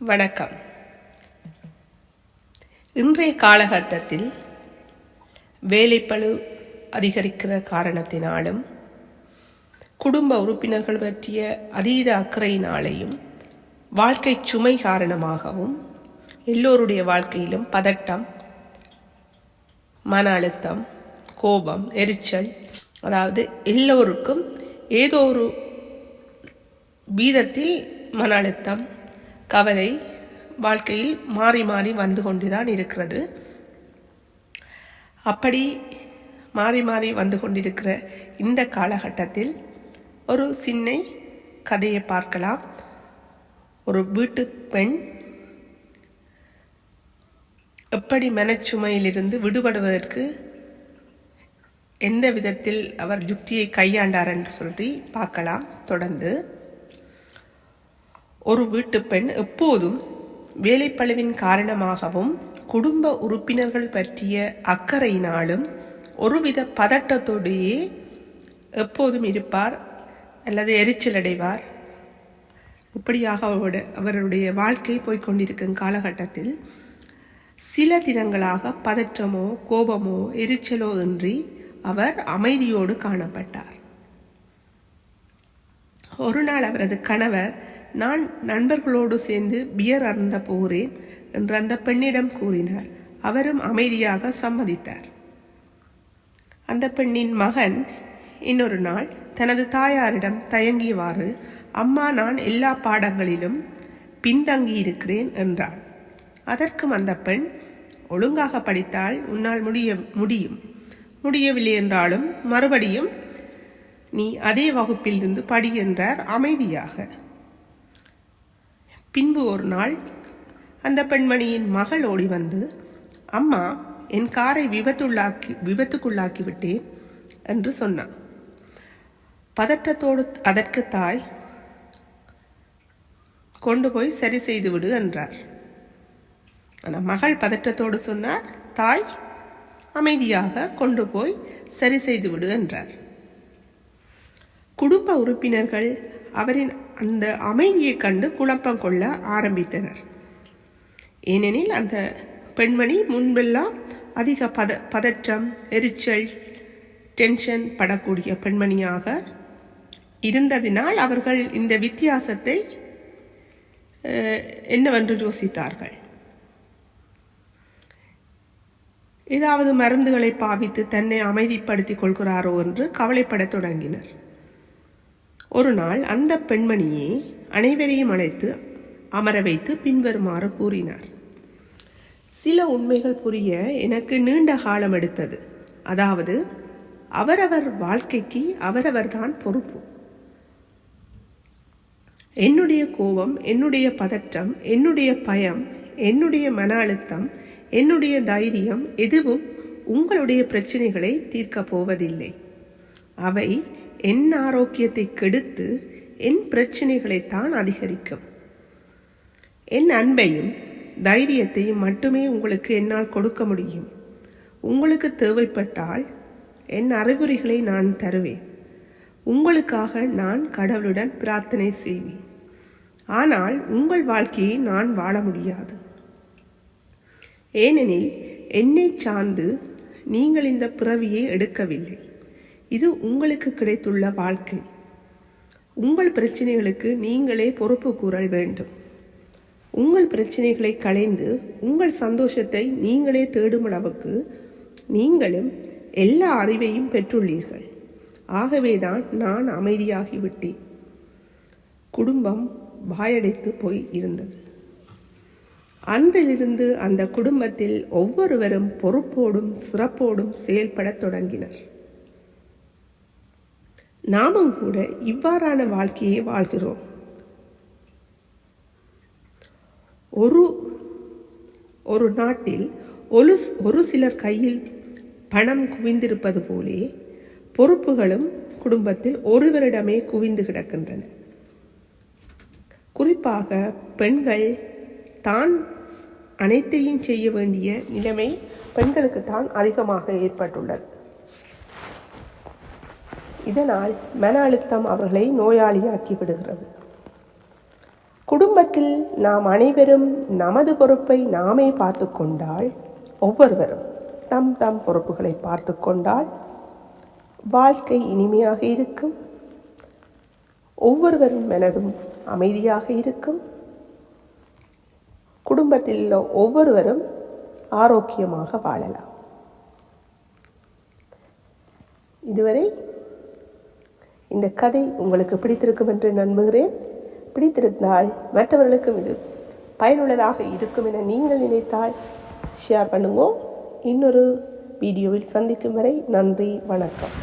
வணக்கம். இன்றைய காலகட்டத்தில் வேலைப்பளு அதிகரிக்கிற காரணத்தினாலும் குடும்ப உறுப்பினர்கள் பற்றிய அதீத அக்கறையினாலேயும் வாழ்க்கை சுமை காரணமாகவும் எல்லோருடைய வாழ்க்கையிலும் பதட்டம் மன அழுத்தம் கோபம் எரிச்சல் அதாவது எல்லோருக்கும் ஏதோ ஒரு வீதத்தில் மன அழுத்தம் கவலை வாழ்க்கையில் மாறி மாறி வந்து கொண்டுதான் இருக்கிறது. அப்படி மாறி மாறி வந்து கொண்டிருக்கிற இந்த காலகட்டத்தில் ஒரு சின்ன கதையை பார்க்கலாம். ஒரு வீட்டு பெண் எப்படி மனச்சுமையிலிருந்து விடுபடுவதற்கு எந்த விதத்தில் அவர் யுக்தியை கையாண்டார் என்று சொல்லி பார்க்கலாம். தொடர்ந்து ஒரு வீட்டு பெண் எப்போதும் வேலைப்பளுவின் காரணமாகவும் குடும்ப உறுப்பினர்கள் பற்றிய அக்கறையினாலும் ஒருவித பதட்டத்தோடையே எப்போதும் இருப்பார் அல்லது எரிச்சல் அடைவார். இப்படியாக அவருடைய அவருடைய வாழ்க்கை போய்க்கொண்டிருக்கும் காலகட்டத்தில் சில தினங்களாக பதற்றமோ கோபமோ எரிச்சலோ இன்றி அவர் அமைதியோடு காணப்பட்டார். ஒரு நாள் அவரது கணவர் நான் நண்பர்களோடு சேர்ந்து பியர் அருந்த போகிறேன் என்று அந்த பெண்ணிடம் கூறினார். அவரும் அமைதியாக சம்மதித்தார். அந்த பெண்ணின் மகன் இன்னொரு நாள் தனது தாயாரிடம் தயங்கியவாறு அம்மா நான் எல்லா பாடங்களிலும் பின்தங்கி இருக்கிறேன் என்றான். அதற்கும் அந்த பெண் ஒழுங்காக படித்தால் உன்னால் முடிய முடியும். முடியவில்லை என்றாலும் மறுபடியும் நீ அதே வகுப்பிலிருந்து படி என்றார் அமைதியாக. பின்பு ஒரு நாள் அந்த பெண்மணியின் மகள் ஓடி வந்து அம்மா என் காரை விபத்துள்ளாக்கி விபத்துக்குள்ளாக்கி விட்டேன் என்று சொன்னான் பதட்டத்தோடு அதற்கு தாய் கொண்டு போய் சரி செய்து விடு என்றார். ஆனால் மகள் பதற்றத்தோடு சொன்னார் தாய் அமைதியாக கொண்டு போய் சரி செய்து விடு என்றார். குடும்ப உறுப்பினர்கள் அவரின் அந்த அமைதியை கண்டு குழப்பம் கொள்ள ஆரம்பித்தனர். ஏனெனில் அந்த பெண்மணி முன்பெல்லாம் அதிக பத பதற்றம் எரிச்சல் டென்ஷன் படக்கூடிய பெண்மணியாக இருந்ததினால் அவர்கள் இந்த வித்தியாசத்தை என்னவென்று யோசித்தார்கள். ஏதாவது மருந்துகளை பாவித்து தன்னை அமைதிப்படுத்திக் கொள்கிறாரோ என்று கவலைப்படத் தொடங்கினர். ஒரு நாள் அந்த பெண்மணியே அனைவரையும் அழைத்து அமர வைத்து பின்வருமாறு கூறினார். சில உண்மைகள் புரிய எனக்கு நீண்ட காலம் எடுத்தது. அதாவது அவரவர் வாழ்க்கைக்கு அவரவர்தான் பொறுப்பு. என்னுடைய கோபம் என்னுடைய பதற்றம் என்னுடைய பயம் என்னுடைய மன அழுத்தம் என்னுடைய தைரியம் எதுவும் உங்களுடைய பிரச்சனைகளை தீர்க்கப் போவதில்லை. அவை என் ஆரோக்கியத்தை கெடுத்து என் பிரச்சனைகளைத்தான் அதிகரிக்கும். என் அன்பையும் தைரியத்தையும் மட்டுமே உங்களுக்கு என்னால் கொடுக்க முடியும். உங்களுக்கு தேவைப்பட்டால் என் அறிவுரைகளை நான் தருவேன். உங்களுக்காக நான் கடவுளுடன் பிரார்த்தனை செய்வேன். ஆனால் உங்கள் வாழ்க்கையை நான் வாழ முடியாது. ஏனெனில் என்னை சார்ந்து நீங்கள் இந்த பிறவியை எடுக்கவில்லை. இது உங்களுக்கு கிடைத்துள்ள வாழ்க்கை. உங்கள் பிரச்சனைகளுக்கு நீங்களே பொறுப்பு கூறல் வேண்டும். உங்கள் பிரச்சனைகளை களைந்து உங்கள் சந்தோஷத்தை நீங்களே தேடும் அளவுக்கு நீங்களும் எல்லா அறிவையும் பெற்றுள்ளீர்கள். ஆகவேதான் நான் அமைதியாகிவிட்டேன். குடும்பம் வாயடைத்து போய் இருந்தது. அன்றிலிருந்து அந்த குடும்பத்தில் ஒவ்வொருவரும் பொறுப்போடும் சிறப்போடும் செயல்படத் தொடங்கினர். நாமும் கூட இவ்வாறான வாழ்க்கையை வாழ்கிறோம். ஒரு ஒரு நாட்டில் ஒரு ஒரு சிலர் கையில் பணம் குவிந்திருப்பது போலே பொறுப்புகளும் குடும்பத்தில் ஒருவரிடமே குவிந்து கிடக்கின்றன. குறிப்பாக பெண்கள் தான் அனைத்தையும் செய்ய வேண்டிய நிலைமை பெண்களுக்கு தான் அதிகமாக ஏற்பட்டுள்ளது. இதனால் மன அழுத்தம் அவர்களை நோயாளியாக்கி விடுகிறது குடும்பத்தில் நாம் அனைவரும் நமது பொறுப்பை நாமே பார்த்து கொண்டால் ஒவ்வொருவரும் தம் தம் பொறுப்புகளை பார்த்து கொண்டால் வாழ்க்கை இனிமையாக இருக்கும். ஒவ்வொருவரும் மனதும் அமைதியாக இருக்கும். குடும்பத்தில் உள்ள ஒவ்வொருவரும் ஆரோக்கியமாக வாழலாம். இதுவரை இந்த கதை உங்களுக்கு பிடித்திருக்கும் என்று நம்புகிறேன். பிடித்திருந்தால் மற்றவர்களுக்கும் இது பயனுள்ளதாக இருக்கும் என நீங்கள் நினைத்தால் ஷேர் பண்ணுங்க இன்னொரு வீடியோவில் சந்திக்கும் வரை நன்றி வணக்கம்.